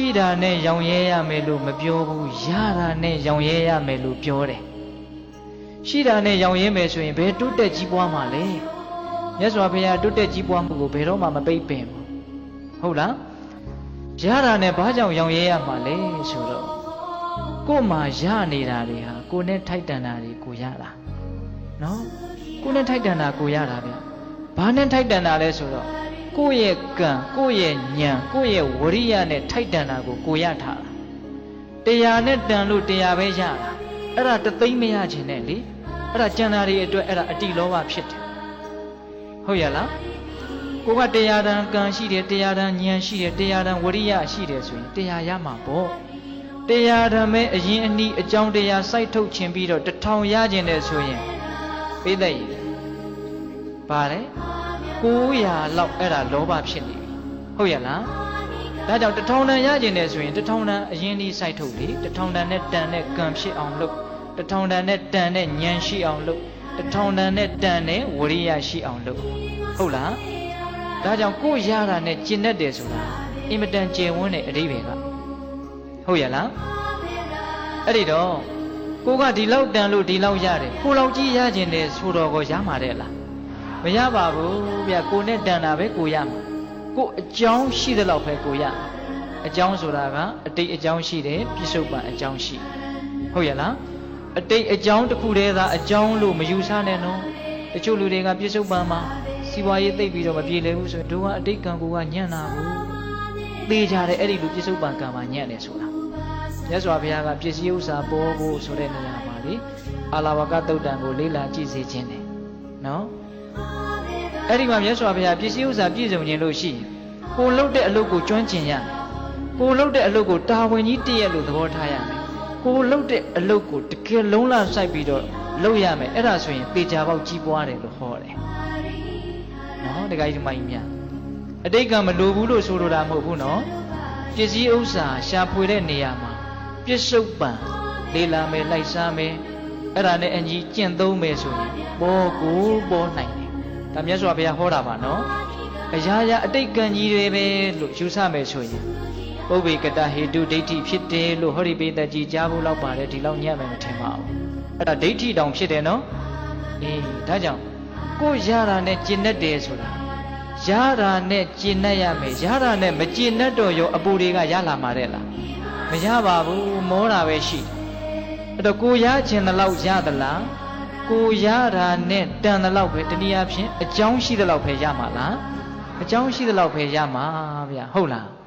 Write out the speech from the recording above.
ရှိတာနဲ့ရောင်ရဲရမယ်လို့မပြောဘူးရတာနဲ့ရောင်ရဲရမယ်လို့ပြောတယ်ရှိတာနဲ့ရောင်ရဲမယ်ဆိုရင်ဘယ်တိုးတက်ကြီးပွားမှာလဲမြတ်စွာဘုရားတိုးတက်ကြီးပွားမှုကိုဘယ်တော့မှမပိတ်ပင်ဘူးဟုတ်လားရတာနဲ့ဘာကြောင့်ရောင်ရဲရမှာလဲဆိုတော့ကို့မှာရနေတာတွေဟာကိုယ်နဲ့ထိုက်တန်တာတွေကိုရတာနော်ကိုယ်နဲ့ထိုက်တန်တာကိုရတာဗျဘာနဲ့ထိုက်တန်တာလဲဆိုတော့ ကိုယ့်ရဲ့ကံကိုယ့်ရဲ့ဉာဏ်ကိုယ့်ရဲ့ဝရိယနဲ့ထိုက်တန်တာကိုကိုရထားတာတရားနဲ့တန်လို့တရားပဲရတာအဲ့ဒါတသိမ့်မရခြင်းနဲ့လေအဲ့ဒါကျန်တာတွေအတွက်အဲ့ဒါအတိလောဘဖြစ်တယ်ဟုတ်ရလားကိုကတရားတန်ကံရှိတယ်တရားတန်ဉာဏ်ရှိတယ်တရားတန်ဝရိယရှိတယ်ဆိုရင်တရားရမှာပေါ့တရားဓမ္မဲအရင်အနည်းအကြောင်းတရားစိုက်ထုတ်ခြင်းပြီးတော့တထောင်ရခြင်းတယ်ဆိုရင်သိတဲ့ရည်ပါလေ 900လောက်အဲ့ဒါလောဘဖြစ်နေပြီဟုတ်ရလားဒါကြောင့်တထောင်တန်ရခြင်းတယ်ဆိုရင်တထောင်တန်အရင်ဒီစိုက်ထုတ်လေတထောင်တန်နဲ့တန်နဲ့ကံဖြစ်အောင်လုပ်တထောင်တန်နဲ့တန်နဲ့ဉာဏ်ရှိအောင်လုပ်တထောင်တန်နဲ့တန်နဲ့ဝရိယရှိအောင်လုပ်ဟုတ်လားဒါကြောင့်ကိုယ်ရတာနဲ့ကျင့်တတ်တယ်ဆိုတာအင်မတန်ကျယ်ဝန်းတဲ့အဓိပ္ပာယ်ကဟုတ်ရလားအဲ့ဒီတော့ကိုကဒီလောက်တန်လို့ဒီလောက်ရတယ်ကိုလောက်ကြီးရခြင်းတယ်ဆိုတော့ကိုရမှာတဲ့လား မရပါဘူးဗျကိုနဲ့တန်တာပဲကိုရမှာကိုအကြောင်းရှိတဲ့လောက်ပဲကိုရအကြောင်းဆိုတာကအတိတ်အကြောင်းရှိတယ်ပြစ္ဆုတ်ပံအကြောင်းရှိဟုတ်ရလားအတိတ်အကြောင်းတစ်ခုတည်းသာအကြောင်းလို့မယူဆနဲ့နော်တချို့လူတွေကပြစ္ဆုတ်ပံမှာစီးပွားရေးသိပ်ပြီးတော့မပြေလည်ဘူးဆိုရင်တို့ကအတိတ်ကံကိုကညံ့တာဘူးသေကြတယ်အဲ့ဒီလူပြစ္ဆုတ်ပံကံမှာညံ့တယ်ဆိုတာမြတ်စွာဘုရားကပစ္စည်းဥစ္စာပေါ်ဖို့ဆိုတဲ့နေရာမှာလေအာလာဝကတုတ်တံကိုလေးလာကြည့်စေခြင်းတယ်နော် အဲ့ဒီမှာမြတ်စွာဘုရားပစ္စည်းဥစ္စာပြည့်စုံခြင်းလို့ရှိရင်ကိုလှုပ်တဲ့အလုပ်ကိုကျွမ်းကျင်ရမယ်ကိုလှုပ်တဲ့အလုပ်ကိုတာဝန်ကြီးတည့်ရလို့သဘောထားရမယ်ကိုလှုပ်တဲ့အလုပ်ကိုတကယ်လုံးလစိုက်ပြီးတော့လုပ်ရမယ်အဲ့ဒါဆိုရင်ပေချာပေါက်ကြီးပွားတယ်လို့ဟောတယ်နော်တခါကြီးဒီမိုင်းများအတိတ်ကမလိုဘူးလို့ဆိုလိုတာမဟုတ်ဘူးနော်ပစ္စည်းဥစ္စာရှာဖွေတဲ့နေရာမှာပြစ္ဆုတ်ပံလေးလာမယ်လိုက်စားမယ်အဲ့ဒါနဲ့အညီကျင့်သုံးမယ်ဆိုရင်ပေါ်ကိုပေါ်နိုင်တယ် ဒါမြတ်စွာဘုရားဟောတာပါနော်အရာရာအတိတ်ကံကြီးတွေပဲလို့ယူဆမယ်ဆိုရင်ပုဗ္ဗေကတဟေတုဒိဋ္ဌိဖြစ်တယ်လို့ဟောဒီပိတကြီးကြားဖို့လောက်ပါတယ်ဒီလောက်ညံ့မယ်မထင်ပါဘူးအဲ့ဒါဒိဋ္ဌိတောင်ဖြစ်တယ်နော်အေးဒါကြောင့်ကိုရတာနဲ့ကျင့်တတ်တယ်ဆိုတာရတာနဲ့ကျင့်တတ်ရမယ်ရတာနဲ့မကျင့်တတ်တော့ရောအပူတွေကရလာမှာတဲ့လားမရပါဘူးမောတာပဲရှိအဲ့တော့ကိုရခြင်းတလောက်ရသလား ကိုရတာနဲ့တန်တလောက်ပဲတနည်းအားဖြင့်အကြောင်းရှိသလောက်ပဲရမှာလားအကြောင်းရှိသလောက်ပဲရမှာဗျဟုတ်လား